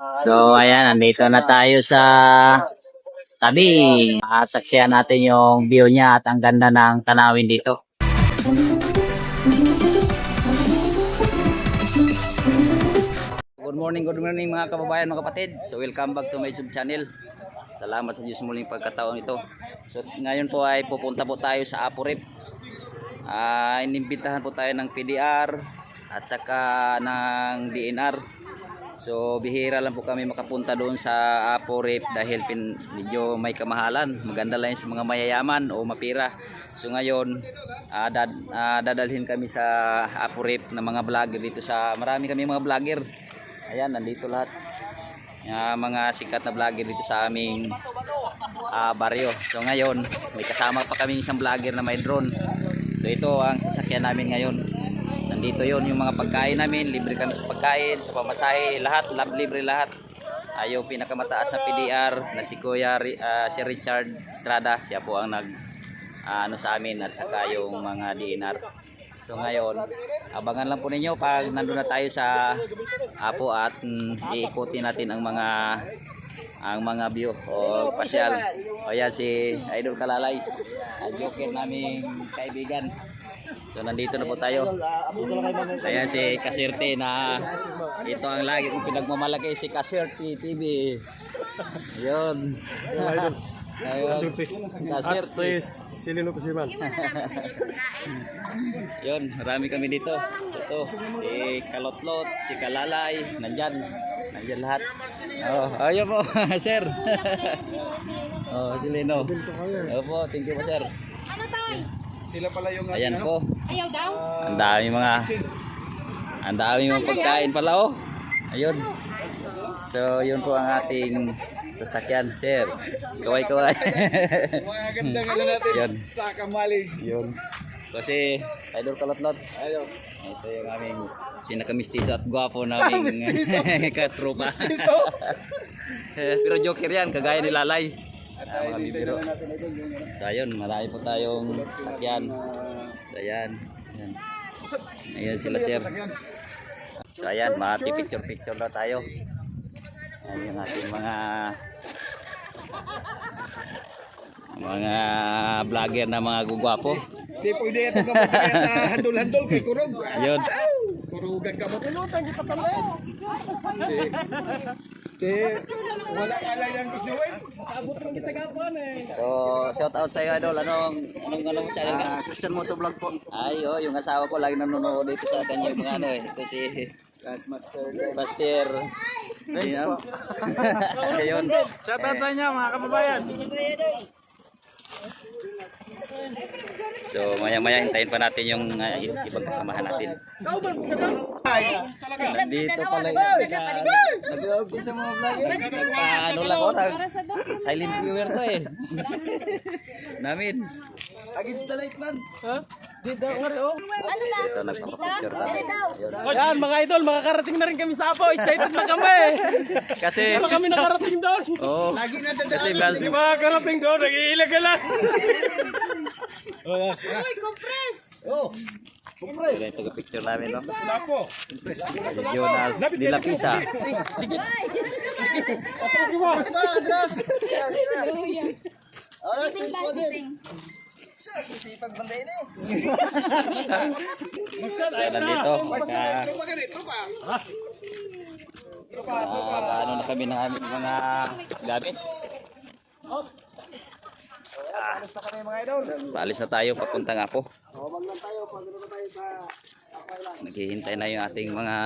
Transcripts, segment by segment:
So, ayan, nandito na tayo sa tabi. Uh, saksiyan natin yung view niya at ang ganda ng tanawin dito. Good morning, good morning mga kababayan, mga kapatid. So, welcome back to my YouTube channel. Salamat sa Diyos muling pagkataon ito. So, ngayon po ay pupunta po tayo sa Apo Rip. Ah, inimbitahan po tayo ng PDR at saka ng DNR. So bihira lang po kami makapunta doon sa Apo Rip dahil pin, medyo may kamahalan. Maganda lang sa mga mayayaman o mapira. So ngayon ah, dad, ah, dadalhin kami sa Apo Rip ng mga vlogger dito sa marami kami mga vlogger. Ayan, nandito lahat. Ah, mga sikat na vlogger dito sa aming ah, baryo. So ngayon, may kasama pa kami isang vlogger na may drone. So ito ang sasakyan namin ngayon. Nandito yon yung mga pagkain namin, libre kami sa pagkain, sa pamasahe, lahat, lab libre lahat. Yung pinakamataas na PDR na si Kuya ah, si Richard Estrada, siya po ang nag ah, ano sa amin at saka yung mga DNR. So ngayon, abangan lang po ninyo pag nandun na tayo sa Apo at mm, iikutin natin ang mga ang mga view o pasyal. O yan si Idol Kalalay, ang joker naming kaibigan. So nandito na po tayo. Ayan si Kasirte na ito ang lagi kong pinagmamalaki si Kasirte TV. Yun. Ayun. Kasirte. Silino po si Man. Yun, marami kami dito. Ito, si Kalotlot, si Kalalay, nandyan. Nandyan lahat. Oh, ayun po, sir. oh, si Lino. Opo, thank you po, sir. Ano tayo? Sila pala yung Ayan po. Ayaw daw? Ang dami mga ang dami mga pagkain pala oh. Ayun. So, yun po ang ating sasakyan, sir. Kaway kaway. mga ganda nga natin Yan. sa Kamali. yun. Kasi Idol Kalotlot. Ayo. Ito yung aming pinakamistiso at gwapo naming katropa. Mistiso? Pero joker yan, kagaya ni Lalay. Ah, mga bibiro. So ayun, marami po tayong sakyan. So ayan. Ayan, ayan sila sir. So ayan, picture-picture na tayo. Ayan yung ating mga mga vlogger na mga gugwapo. Di pwede ito ka sa handol-handol kay Kurog. Ayun. Kurugan ka mo. Pinutan kita pala. Di, wala ka lang yan gusto eh. Abot ng kita gapon eh. So, shout out sa iyo idol. Anong anong anong channel ka? Ah, Christian Motovlog po. Ay, oh, yung asawa ko lagi nanonood dito sa kanya yung mga ano eh. Ito si Dance Master. Pastor. Thanks po. Ayun. Shout out sa inyo mga kababayan. So, maya-maya hintayin pa natin yung uh, ibang kasamahan natin. Nandito pala yung Nag-vlog sa mga vlogger. ano lang ko, nag silent viewer to eh. Namin. Against the light man. Ano lang? Ito, nagpapapicture tayo. Ayun. Yan mga idol, makakarating na rin kami sa Apo. Excited na kami. Kasi, Paano kami nakarating doon? oh, Lagi na kasi dadaan. bal- Makakarating doon, nag-iilag ka lang. Uy, compress! Oh. Yun ito ka picture namin, no? Ako. Jonas de la Pisa. Mas ba, Andras? Biting ba, biting? Sisipag banda ini. So, nandito. Naka, Tropa ka tropa. Ah, ano na kami ng aming mga gamit. Basta kami mga idol. Paalis na tayo papunta nga po. Naghihintay na yung ating mga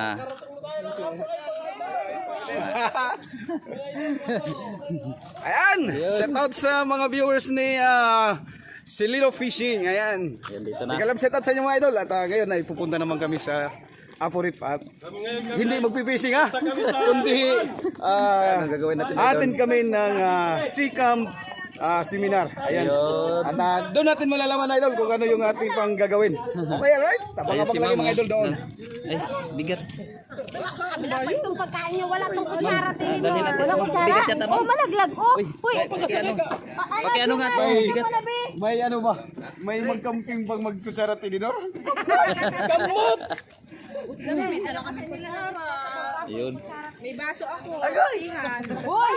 Ayan! Shout out sa mga viewers ni ah, Silino Fishing. Ayan. yan dito na. Ikalam shout out sa inyo mga idol. At ah, ngayon ay pupunta naman kami sa Apurit at hindi magpipishing ha. Kundi ah, gagawin natin atin kami ng ah, Sikam ah, seminar. Ayan. Ayun. At ah, doon natin malalaman idol kung ano yung ating pang gagawin. Okay, alright? Ayun si lagi mga idol doon. Ay, bigat. Dapat itong pagkain niya, wala itong kutsara. Mo. Wala kutsara. Bigat siya, tama? Oh, malaglag. Oh, Uy, paki ano? Ano nga to? Bigat. May ano ba? May magkamping pag magkutsara tinidor? Ayun. May baso ako. Sihan. Hoy!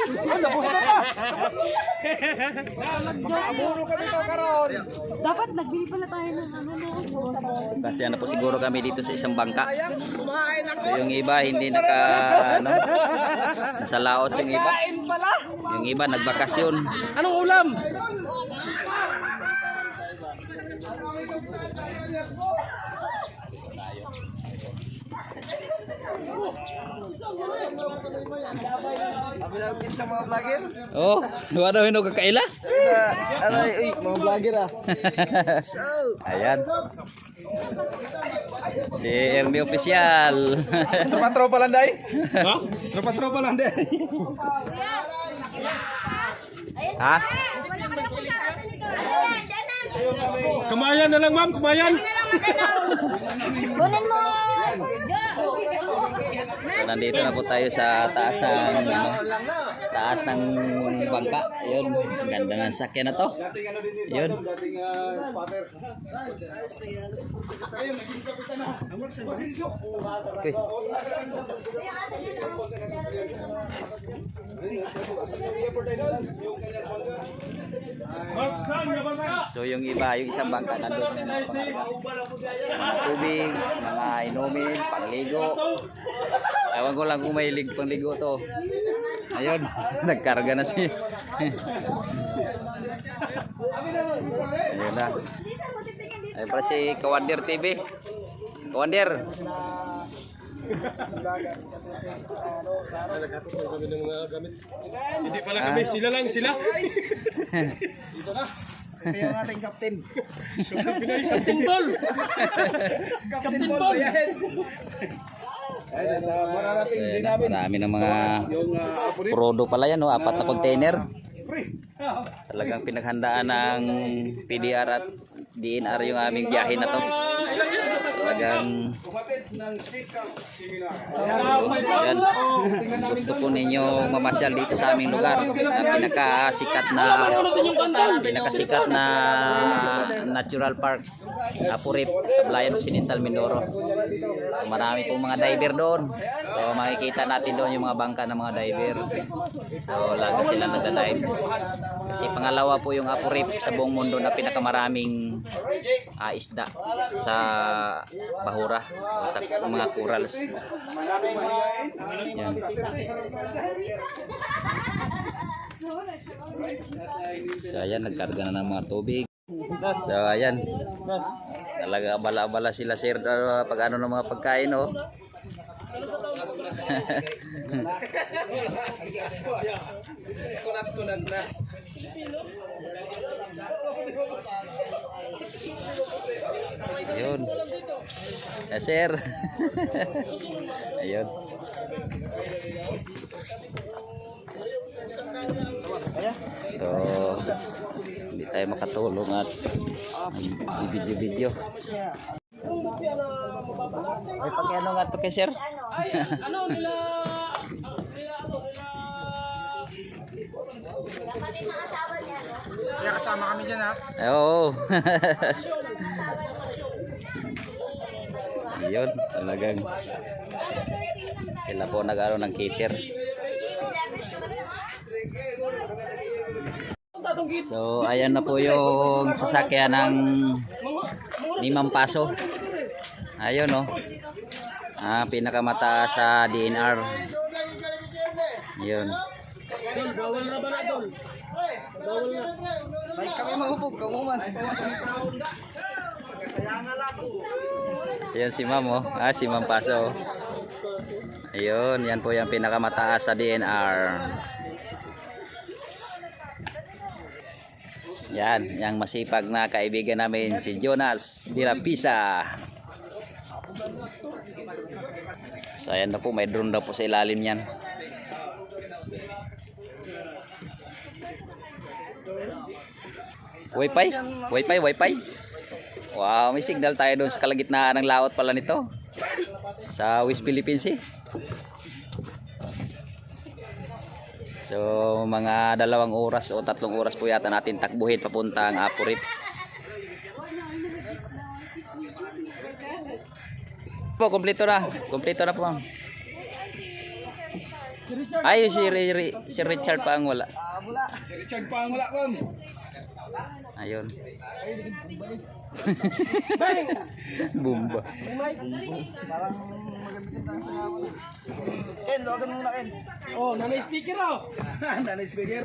Dapat nagbili pala tayo ng ano no. Kasi ano po siguro kami dito sa isang bangka. So, yung iba hindi naka ano, nasa laot yung iba. Yung iba nagbakasyon. Anong ulam? Oh, wala daw hinog kakaila? Aray, uy, mga vlogger ah. Ayan. Si Ermi Official. Tropa-tropa lang day. Ha? Tropa-tropa lang day. ha? Kamayan na lang ma'am, kamayan. Kunin mo! Nandito na po tayo sa taas ng ano, taas ng bangka. Yun, ang ganda ng sakyan na to. Yun. Dating spotter. Okay. So yung iba, yung isang bangka nandun tubig, mga inumin, pangligo. Ewan ko lang kung may lig pangligo to. Ayun, nagkarga na si. Ayun na. Ayun pala si Kawander TV. Kawander. Hindi pala kami, sila lang sila. Ito yung ating captain. Captain Ball. Captain Paul. Ayan. Ayan, ah, mararating din namin. marami ng mga Yung uh, apurit. prodo pala yan, no? apat na container. Talagang pinaghandaan ng PDR at DNR yung aming biyahe na to. Talagang. Yan. Gusto po ninyo mamasyal dito sa aming lugar na pinakasikat na pinakasikat na natural park Apurip sa Blayan Occidental Mindoro. So, marami pong mga diver doon. So makikita natin doon yung mga bangka ng mga diver. So lagi sila nagda-dive. Kasi pangalawa po yung Apurip sa buong mundo na pinakamaraming ah, isda sa bahura sa mga corals. Yan. So ayan, nagkarga na ng mga tubig. So ayan. Talaga abala-abala sila sir pag ano ng mga pagkain oh. Kunat-kunat na. Ayun. Eh, sir. Ayun. Ito, hindi tayo makatulong at i-video-video. Ay, pag ano nga to kay sir? Ano nila? Kaya kasama kami dyan ha. Ay, Oo. Ayun, talagang sila po nag-ano ng cater. So, ayan na po yung sasakyan ng limang paso. Ayun, no. Ah, pinakamataas sa DNR. Yun. Bawal na ba na dol? Bawal na. May kami mahubog, kamuman. Ayan si ma'am, oh. Ah, si ma'am paso. Ayun, yan po yung pinakamataas sa DNR. Yan, yung masipag na kaibigan namin si Jonas de la Pisa. So ayan na po, may drone daw po sa ilalim yan. Wi-Fi? Wi-Fi, Wi-Fi? Wow, may signal tayo doon sa kalagitnaan ng laot pala nito. Sa West Philippines eh. So, mga dalawang oras o tatlong oras po yata natin takbuhin papunta ang Apurit. Po, kompleto na. Kompleto na po, ma'am. Ay, si, si Richard pa ang wala. Si Richard pa ang wala kon. Ayun. Bumba. Oh, nanay speaker oh. Nanay speaker.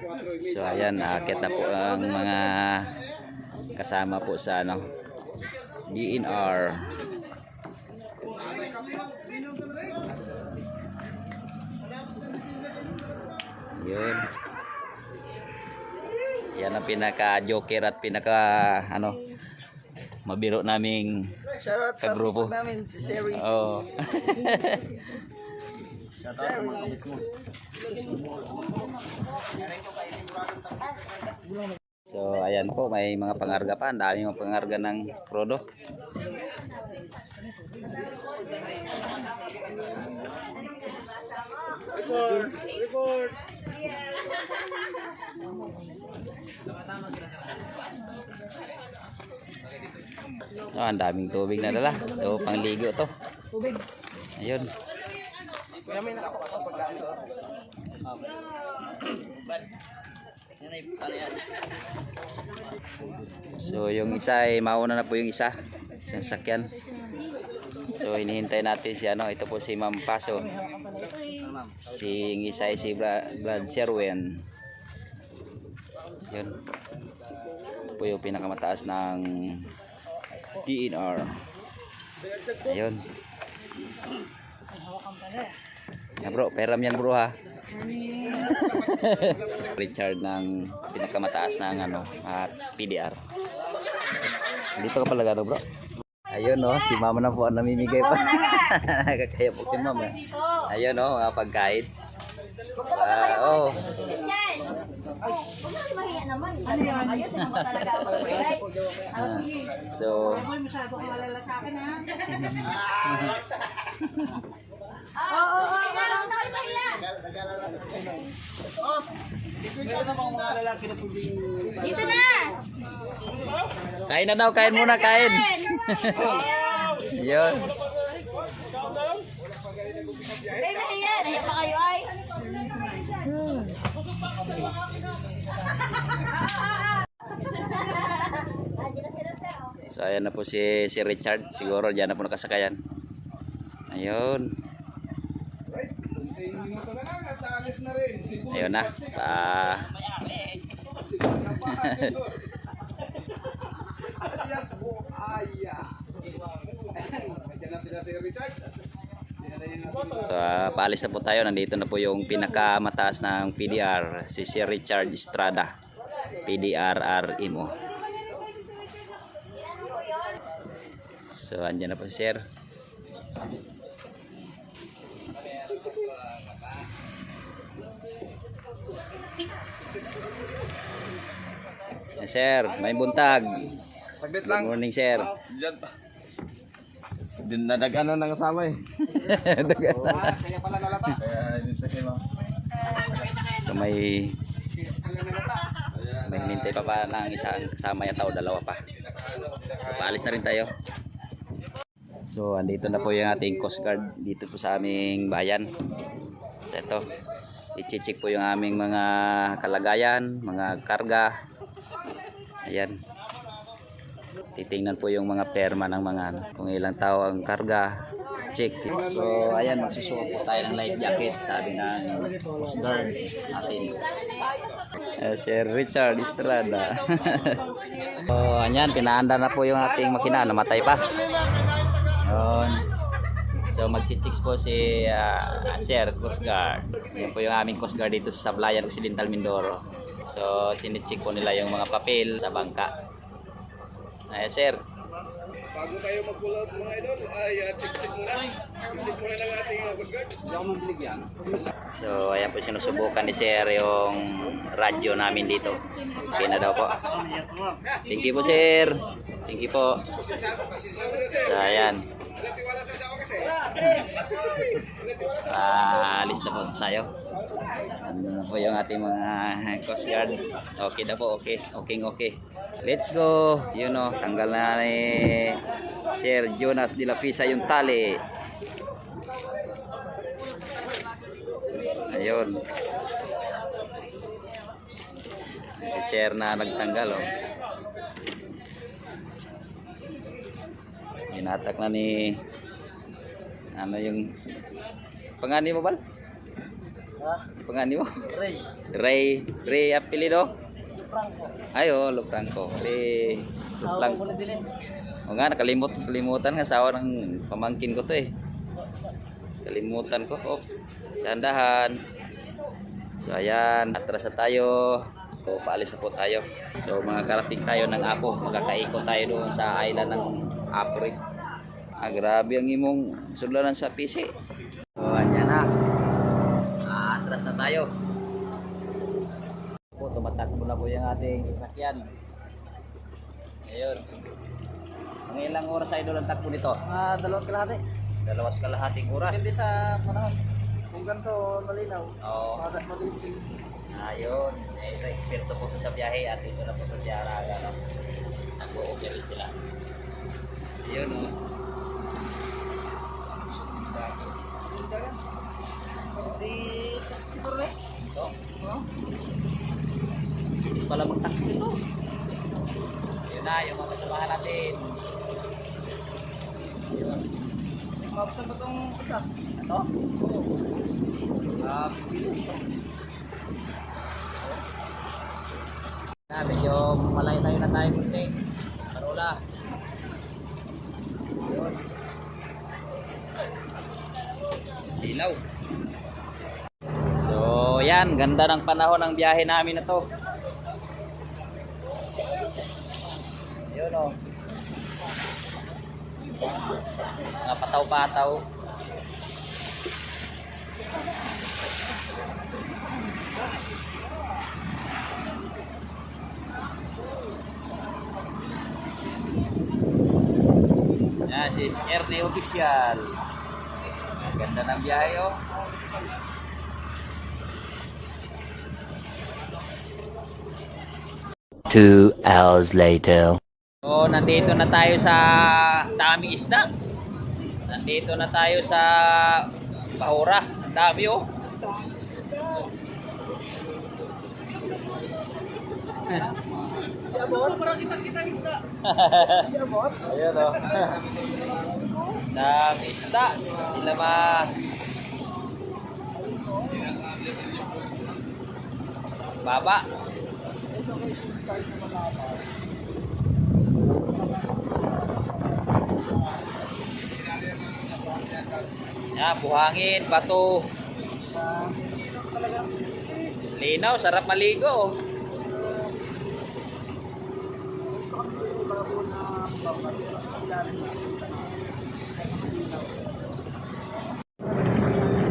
So ayan, akit na po ang mga kasama po sa ano DNR. Yun. Yan ang pinaka-joker at pinaka ano mabiro naming Shoutout sa support namin, si Sherry. oh. So ayan po, may mga pangarga pa, ang dami mga pangarga ng Frodo. Record, record. Oh, ang daming tubig na dala. So, pangligo to. Tubig. Ayun. Kuya, may nakapakapag pagkain. So, yung isa ay mauna na po yung isa. Sa sakyan. So, hinihintay natin si ano, ito po si Ma'am Paso. Si isa ay si Bra Brad Sherwin. Yun. Ito po yung pinakamataas ng DNR. Ayun. Ya bro, peram yan bro ha. Richard ng pinakamataas ng ano, ah, PDR. Dito ka pala gano bro. Ayun no, si mama na po ang namimigay pa. Nakakaya po si mama. Ayun no, mga pagkain. Ah, oh. Naman. Ano yan? Ayos naman talaga ako. Ah, so, Oo, oo, oo. Huwag na kayo mahiya. Dito na! kain na daw, kain muna, kain. Ayun. Kayo mahiya. Nahiya pa kayo ay. So, ayan na po si, si Richard. Siguro, dyan na po nakasakayan. Ayun. Ayun na. Pa. Alias Buaya. Nandiyan na sila si Richard. So, ah, paalis na po tayo. Nandito na po yung pinakamataas ng PDR, si Sir Richard Estrada. PDR RMO. So, andyan na po si Sir. Yes, sir, may buntag. Saglit Good morning, sir. Diyan pa. Din na nag-ano nang kasama eh. Kaya pala nalata. Kaya hindi sa kilo. so, may may hinintay pa pa ng isang kasama yata o dalawa pa. So, paalis na rin tayo. So, andito na po yung ating Coast Guard dito po sa aming bayan. So, ito. I-check po yung aming mga kalagayan, mga karga. Ayan. Titingnan po yung mga perma ng mga ano, kung ilang tao ang karga. Check. So, ayan, magsusuot po tayo ng life jacket, sabi ng Coast Guard natin. Eh, Sir Richard Estrada. so, ayan, pinaanda na po yung ating makina. Namatay pa. Yun. So, magchichicks po si ah, Sir Coast Guard. Yan po yung aming Coast Guard dito sa Sablayan, Occidental Mindoro. So, chinicheck po nila yung mga papel sa bangka. Ay, sir. Bago tayo mag-pull out mga idol, ay uh, check-check muna. Check muna ng ating uh, Coast Guard. So, ayan po sinusubukan ni Sir yung radyo namin dito. Okay na daw po. Thank you po, Sir. Thank you po. So, ayan. Kasi. Aalis na po tayo. Ano na po yung ating mga Coast Guard. Okay na po, okay. Okay, okay. Let's go. Yun o, tanggal na ni Sir Jonas de la Pisa yung tali. Ayun. share na nagtanggal oh. Hinatak na ni ano yung pangani mo bal? Pangani mo? Ray. Ray Ray apelido? Franco. Ayo, Lo Franco. Ray Sawa O nga, nakalimot, kalimutan nga sawa ng pamangkin ko to eh. Kalimutan ko. Oh, dandahan. So ayan, atras na tayo. So paalis na po tayo. So mga karating tayo ng Apo. Magkakaikot tayo doon sa island ng Apo rin. Ah, grabe ang imong sudlanan sa PC. So ayan na. Ah, atras na tayo. Po, tumatakbo na po yung ating sasakyan. Ayun. Ang ilang oras ay doon ang takbo nito? Ah, dalawang kalahati. Dalawat kalahating oras. Depende sa panahon. Kung ganito malinaw, Oo. mad- mabilis kayo. Ayun. Eh, ito, eksperto po sa biyahe at ito na po to si Araga. No? Nag-o-okay rin sila. Ayun o. Di, siguro eh. Ito. Bilis pala magtakbo ito. Yun na, yung mga kasamahan natin. Mabsan ba itong isa? Ito? Ah, bilis. Na, medyo malayo tayo na tayo kunti. Parola. Yun. Silaw. So, yan. Ganda ng panahon ng biyahe namin na to. Yun o. Mga pataw-pataw. Yan, si Ernie Official. Ganda ng biyahe, oh. Two hours later. Nandito na tayo sa daming isda. Nandito na tayo sa Bahura. Ang dami, oh. Yabot, parang kita-kita isda. Yabot. Ayun, oh. Dami isda. Sila ma... Baba. Yan, buhangin, bato. Linaw, sarap maligo.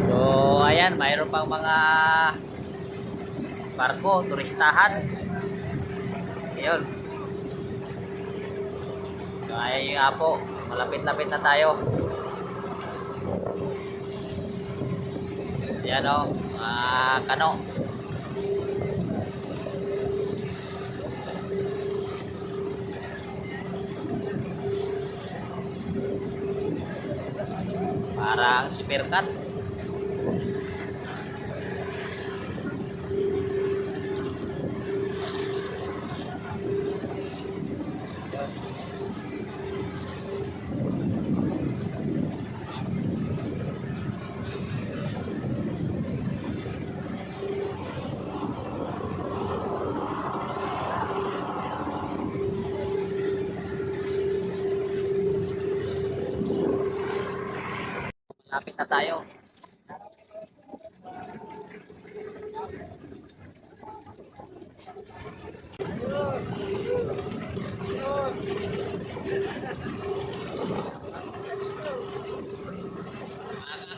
So, ayan, mayroon pang mga barko, turistahan. Ayun. So, ayan yung apo. Malapit-lapit na tayo. Ayan o, mga kano. Parang supercut.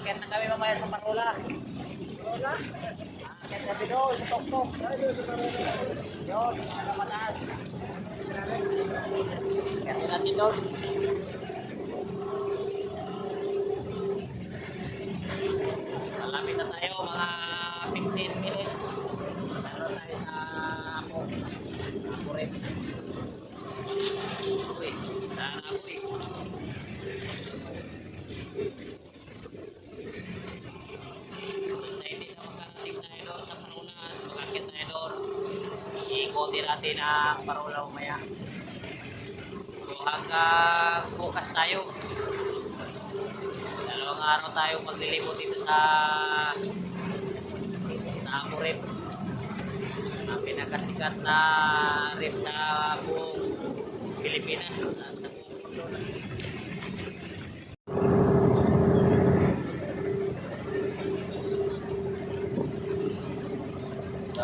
Aakyat na kami mamaya sa Parola. Aakyat kami doon sa Toktok. Yun, sa mataas. Aakyat natin doon. Malapit na tayo, mga 15 minutes. Meron tayo sa ako. Ako rin. Uy, saan ako eh. Sa hindi na makarating lilimutin natin ang parola umaya. So hanggang bukas tayo. Dalawang araw tayo maglilimot dito sa Apo Rep. Ang pinakasikat na rep sa buong Pilipinas. Sa, sa buong mundo.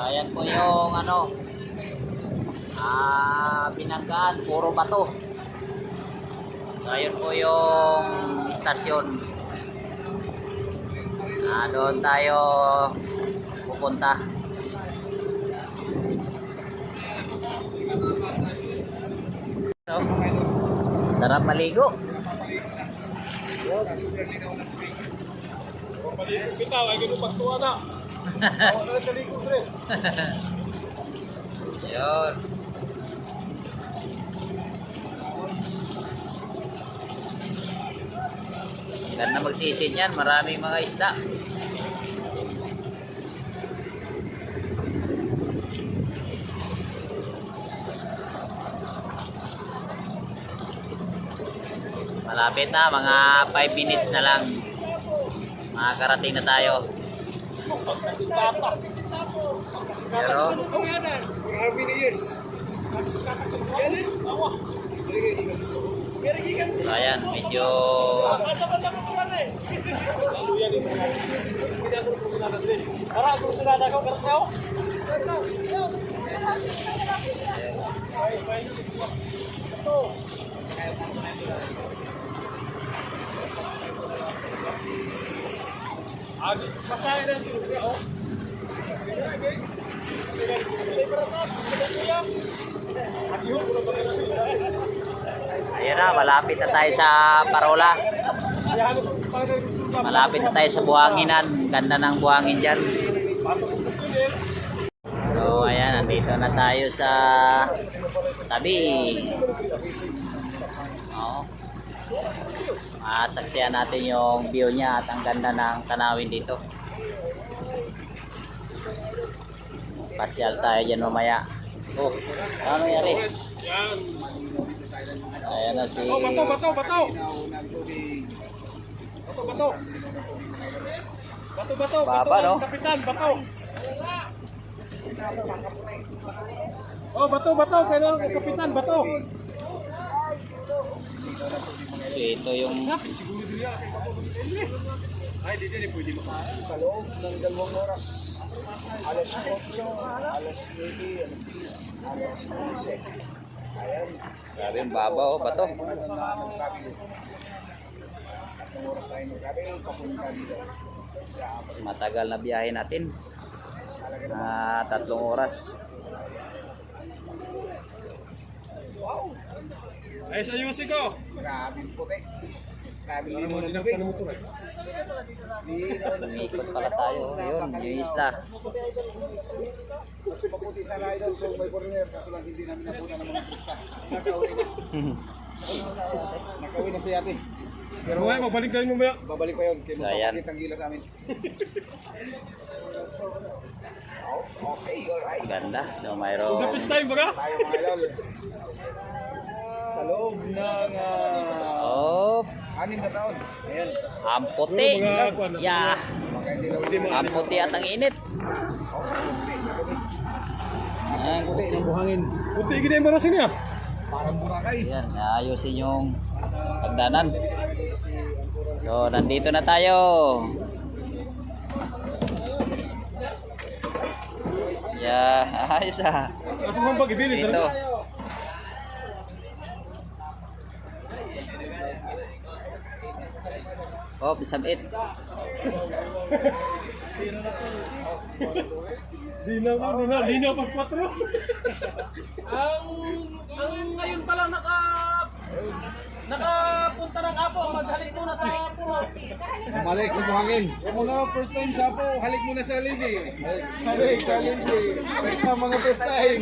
Ayan po yung ano ah binanggaan, puro bato. So ayun po yung istasyon. Ah, doon tayo pupunta. So, sarap maligo. Paliit bitaw, ay ganun pagtuwa na. Na. Yun. Ganda magsisid yan. Maraming mga isda. Malapit na. Mga 5 minutes na lang. Makakarating na tayo. Pero. So ayan, medyo Tara, kung sila na na sila. Oh. Ayan na, malapit na tayo sa Parola. Malapit na tayo sa buhanginan. Ganda ng buhangin dyan. So, ayan, nandito na tayo sa tabi. Oo. Masaksiyan natin yung view niya at ang ganda ng tanawin dito. Pasyal tayo dyan mamaya. Oh, ano nangyari? Yan. Ayan na si... Bato, bato, bato. Bato, bato. Bato, bato. Baba, bato, no? Kapitan, bato. Oh, bato, bato. Kailangan kapitan, bato. So, ito yung... Ay, di din, pwede mo. Sa loob ng dalawang oras. Alas 8, alas 9, alas 10, alas 11. Ayan. Grabe yung baba, oh, bato. Dito. Matagal na biyahe natin. Na tatlong oras. Ay, sa Yusi ko. Grabe puti. Grabe limo ng tubig. Lumikot pala tayo. Yun, yung isla. Mas maputi sana idol kung may foreigner. Kaso lang hindi namin napunan ng mga turista. Nakauwi na. Nakauwi na si ate. Pero ngayon, mabalik kayo mamaya. Babalik pa yun. Kaya magpapakit ang gila sa amin. okay, alright. Ganda. So, mayroong... Napis time baga? Tayo mga idol. Sa loob ng ah, Oh, anim na taon. Ayan. ang puti. Yeah. Ang puti at ang init. Ayan, Puti ng buhangin. Puti gini yung barasin niya. Parang burakay. Ayan, ayusin yung pagdanan. So, nandito na tayo. Yeah, ayos ah. Mong pag-ibili. Dito. Oh, bisabit. Linaw na, linaw. Linaw pas 4. Ang, ang ngayon pala naka... Nakapunta ng apo, maghalik muna sa puno. Bumalik sa buhangin. Yung mga first time sa po, halik muna sa libi. Halik sa libi. First time mga first time.